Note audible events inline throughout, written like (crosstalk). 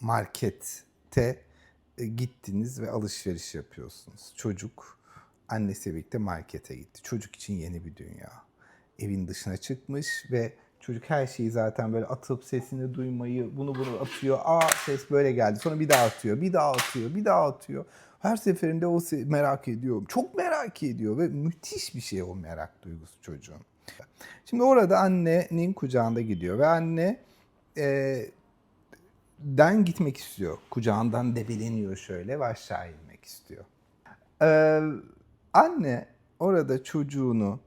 markette e, gittiniz ve alışveriş yapıyorsunuz. Çocuk annesiyle birlikte markete gitti. Çocuk için yeni bir dünya. Evin dışına çıkmış ve çocuk her şeyi zaten böyle atıp sesini duymayı bunu bunu atıyor. Aa ses böyle geldi. Sonra bir daha atıyor, bir daha atıyor, bir daha atıyor. Her seferinde o merak ediyor. Çok merak ediyor ve müthiş bir şey o merak duygusu çocuğun. Şimdi orada annenin kucağında gidiyor ve anne e, den gitmek istiyor. Kucağından debeleniyor şöyle ve aşağı inmek istiyor. Ee, anne orada çocuğunu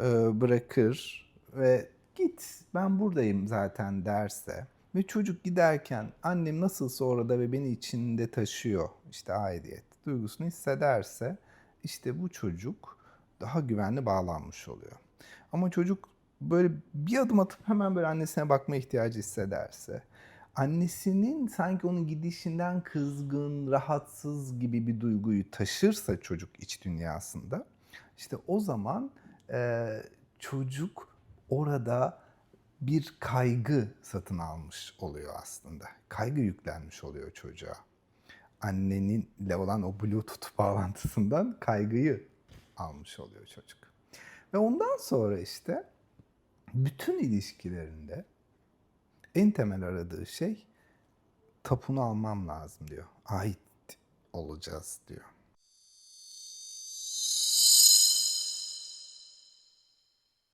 e, bırakır ve git ben buradayım zaten derse ve çocuk giderken annem nasılsa orada ve beni içinde taşıyor işte aidiyet duygusunu hissederse işte bu çocuk daha güvenli bağlanmış oluyor. Ama çocuk böyle bir adım atıp hemen böyle annesine bakma ihtiyacı hissederse annesinin sanki onun gidişinden kızgın, rahatsız gibi bir duyguyu taşırsa çocuk iç dünyasında işte o zaman e, çocuk orada bir kaygı satın almış oluyor aslında. Kaygı yüklenmiş oluyor çocuğa. Anneninle olan o bluetooth (laughs) bağlantısından kaygıyı almış oluyor çocuk. Ve ondan sonra işte bütün ilişkilerinde en temel aradığı şey tapunu almam lazım diyor. Ait olacağız diyor.